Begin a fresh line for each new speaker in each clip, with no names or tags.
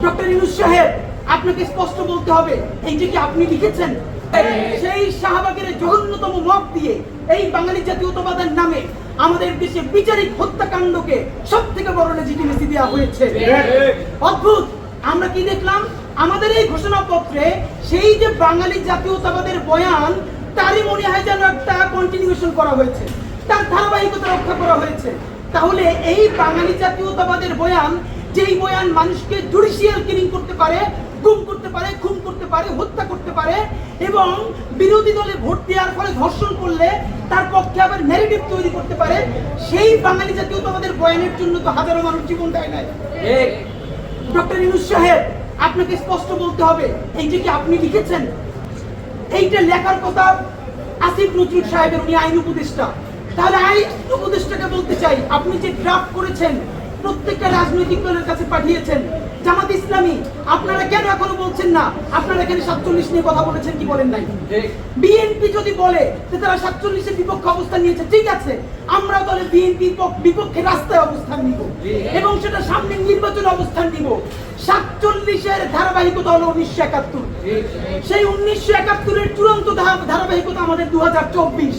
সাহেব, আপনাকে স্পষ্ট বলতে হবে এইটা কি আপনি লিখেছেন? সেই শাহবাগের জঘন্যতম মত দিয়ে এই বাঙালি জাতীয়তাবাদের নামে আমাদের দেশে বিচারিক হত্যাকাণ্ডকে সব থেকে বড় লেজিটিমেসি দেওয়া হয়েছে। অদ্ভুত! আমরা কি দেখলাম? আমাদের এই ঘোষণাপত্রে সেই যে বাঙালি জাতীয়তাবাদের বয়ান, তারই মনে হয় যেন একটা কন্টিনিউশন করা হয়েছে। তার ধারাবাহিকতা রক্ষা করা হয়েছে। তাহলে এই বাঙালি জাতীয়তাবাদের বয়ান যেই বয়ান মানুষকে জুডিশিয়াল কিলিং করতে পারে গুম করতে পারে খুন করতে পারে হত্যা করতে পারে এবং বিরোধী দলে ভোট দেওয়ার ফলে ধর্ষণ করলে তার পক্ষে আবার ন্যারেটিভ তৈরি করতে পারে সেই বাঙালি জাতীয়তাবাদের বয়ানের জন্য তো হাজারো মানুষ জীবন দেয় নাই। ডক্টর ইনুস সাহেব আপনাকে স্পষ্ট বলতে হবে এই যে কি আপনি লিখেছেন? এইটা লেখার কথা আসিফ নজরুল সাহেবের উনি আইন উপদেষ্টা। তাহলে আইন উপদেষ্টাকে বলতে চাই আপনি যে ড্রাফট করেছেন প্রত্যেকটা রাজনৈতিক দলের কাছে পাঠিয়েছেন। জামাত ইসলামী আপনারা কেন এখনও বলছেন না? আপনারা এখানে সাতচল্লিশ নিয়ে কথা বলেছেন কি বলেন নাই? বিএনপি যদি বলে যে তারা সাতচল্লিশের বিপক্ষে অবস্থান নিয়েছে ঠিক আছে আমরাও তাহলে বিএনপি বিপক্ষে রাস্তায় অবস্থান নিব এবং সেটা সামনে নির্বাচনে অবস্থান নিব। সাতচল্লিশের ধারাবাহিকতা হলো উনিশশো একাত্তর। সেই উনিশশো একাত্তরের চূড়ান্ত ধারাবাহিকতা আমাদের দু হাজার চব্বিশ।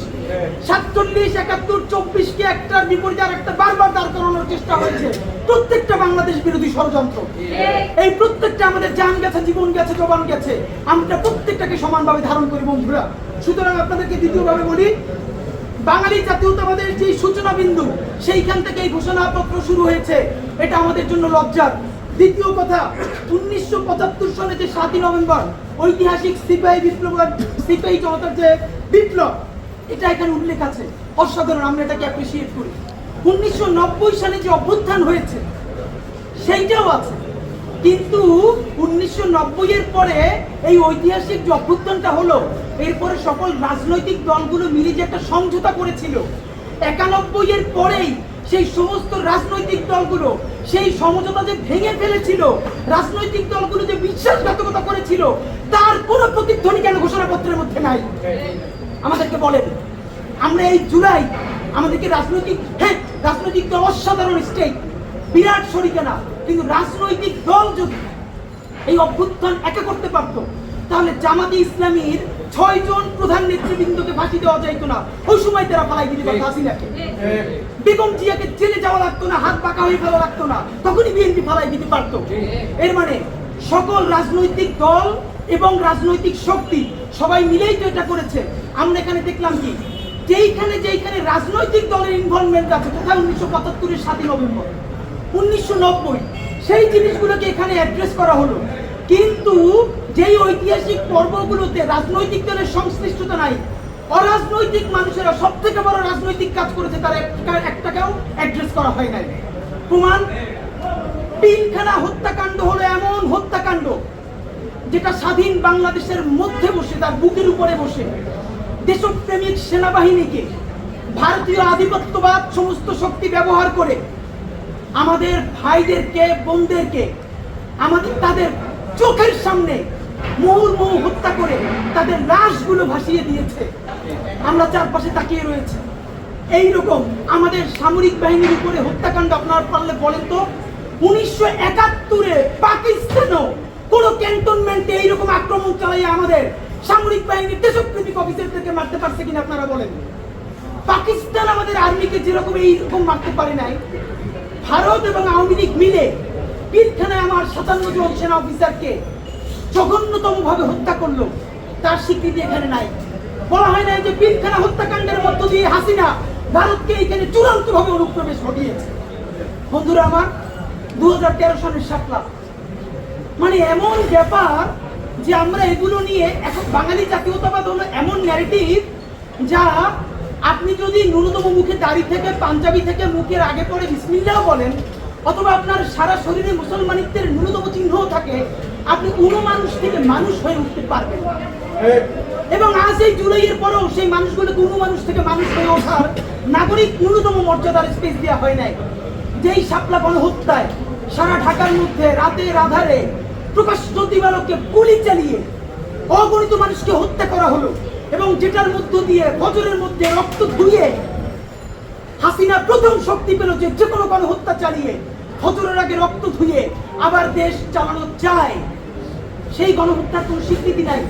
সাতচল্লিশ একাত্তর চব্বিশকে একটার বিপরীতে আর একটা বারবার দাঁড় করানোর চেষ্টা হয়েছে। বাংলাদেশ বিরোধী ষড়যন্ত্র। এই প্রত্যেকটা আমাদের জান গেছে, জীবন গেছে, জবান গেছে। আমরা প্রত্যেকটাকে সমানভাবে ধারণ করি, বন্ধুরা। সুতরাং আপনাদেরকে দ্বিতীয়ভাবে বলি, বাঙালি জাতীয়তাবাদের যে সূচনা বিন্দু সেইখান থেকে এই ঘোষণাপত্র শুরু হয়েছে। এটা আমাদের জন্য লজ্জার। দ্বিতীয় কথা, উনিশশো পঁচাত্তর সালে যে সাতই নভেম্বর, ঐতিহাসিক সিপাহী বিপ্লব সিপাহী জনতার যে বিপ্লব, এটা এখানে উল্লেখ আছে। অসাধারণ, আমরা এটাকে অ্যাপ্রিসিয়েট করি। উনিশশো নব্বই সালে যে অভ্যুত্থান হয়েছে সেইটাও আছে। কিন্তু উনিশশো নব্বই এর পরে এই ঐতিহাসিক যে অভ্যুত্থানটা হলো, এরপরে সকল রাজনৈতিক দলগুলো মিলে যে একটা সমঝোতা করেছিল একানব্বই এর পরেই সেই সমস্ত রাজনৈতিক দলগুলো সেই সমঝোতা যে ভেঙে ফেলেছিল, রাজনৈতিক দলগুলো যে বিশ্বাসঘাতকতা করেছিল, তার কোনো প্রতিধ্বনি কেন ঘোষণাপত্রের মধ্যে নাই? আমাদেরকে বলেন, আমরা এই জুলাই আমাদেরকে রাজনৈতিক হ্যাঁ রাজনৈতিক দল অসাধারণ স্টেট বিরাট শরিকে না কিন্তু রাজনৈতিক দল যদি এই অভ্যুত্থান একা করতে পারত, তাহলে জামাতে ইসলামীর ছয় জন প্রধান নেতৃবৃন্দকে ফাঁসি দেওয়া যাইতো না। ওই সময় তারা ফালাই দিতে পারতো হাসিনাকে বেগম জিয়াকে জেলে যাওয়া লাগতো না, হাত পাকা হয়ে ফেলা লাগতো না, তখনই বিএনপি ফালাই দিতে পারতো। এর মানে সকল রাজনৈতিক দল এবং রাজনৈতিক শক্তি সবাই মিলেই তো এটা করেছে। আমরা এখানে দেখলাম কি, যেইখানে যেইখানে রাজনৈতিক দলের ইনভলভমেন্ট আছে কোথায় উনিশশো পঁচাত্তরের সাতই নভেম্বর। উনিশশো নব্বই, সেই জিনিসগুলোকে এখানে অ্যাড্রেস করা হলো। কিন্তু যেই ঐতিহাসিক পর্বগুলোতে রাজনৈতিক দলের সংশ্লিষ্টতা নাই, অরাজনৈতিক মানুষেরা সব থেকে বড় রাজনৈতিক কাজ করেছে, তার একটা- একটাকেও অ্যাড্রেস করা হয় নাই। প্রমাণ পিলখানা হত্যাকাণ্ড হলো এমন হত্যাকাণ্ড, যেটা স্বাধীন বাংলাদেশের মধ্যে বসে, তার বুকের উপরে বসে। দেশপ্রেমিক সেনাবাহিনীকে ভারতীয় আধিপত্যবাদ সমস্ত শক্তি ব্যবহার করে আমাদের ভাইদেরকে, বোনদেরকে, আমাদের তাদের চোখের সামনে মুহুর্মুহু হত্যা করে তাদের লাশগুলো ভাসিয়ে দিয়েছে। আমরা চারপাশে তাকিয়ে রয়েছে। এই রকম আমাদের সামরিক বাহিনীর উপরে হত্যাকাণ্ড আপনার পারলে বলেন তো, উনিশশো একাত্তরে পাকিস্তানও কোন ক্যান্টনমেন্টে এইরকম আক্রমণ চালিয়ে আমাদের সামরিক বাহিনীর দেশপ্রেমিক অফিসারদেরকে মারতে পারছে কিনা আপনারা বলেন। পাকিস্তান আমাদের আর্মিকে যেরকম এইরকম মারতে পারে নাই ভারত এবং আওয়ামী লীগ মিলে পিলখানায় আমার সাতান্ন জন সেনা অফিসারকে জঘন্যতম ভাবে হত্যা করল। তার স্বীকৃতি এখানে নাই। বলা হয় না যে পিলখানা হত্যাকাণ্ডের মধ্য দিয়ে হাসিনা ভারতকে এখানে চূড়ান্ত ভাবে অনুপ্রবেশ ঘটিয়েছে। বন্ধুরা আমার দু হাজার তেরো সালের সাতলা মানে এমন ব্যাপার যে আমরা এগুলো নিয়ে এখন বাঙালি জাতীয়তাবাদ হলো এমন ন্যারেটিভ যা আপনি যদি ন্যূনতম মুখে দাড়ি থেকে পাঞ্জাবি থেকে মুখের আগে পরে বিসমিল্লাহ বলেন অথবা আপনার সারা শরীরে মুসলমানিত্বের ন্যূনতম চিহ্নও থাকে আপনি কোনো মানুষ থেকে মানুষ হয়ে উঠতে পারবেন না। এবং আজ এই জুলাইয়ের পরেও সেই মানুষগুলো কোনো মানুষ থেকে মানুষ হয়ে ওঠার নাগরিক ন্যূনতম মর্যাদার স্পেস দেওয়া হয় নাই। যেই সাপলা গণহত্যায় সারা ঢাকার মধ্যে রাতের আধারে প্রকাশ্য দিবালোকে গুলি চালিয়ে অগণিত মানুষকে হত্যা করা হলো। এবং যেটার মধ্য দিয়ে বজরের মধ্যে রক্ত ধুয়ে হাসিনা প্রথম শক্তি পেল যে যে কোনো গণহত্যা চালিয়ে হজরের আগে রক্ত ধুয়ে আবার দেশ চালানো যায়। সেই গণহত্যার কোনো স্বীকৃতি নাই।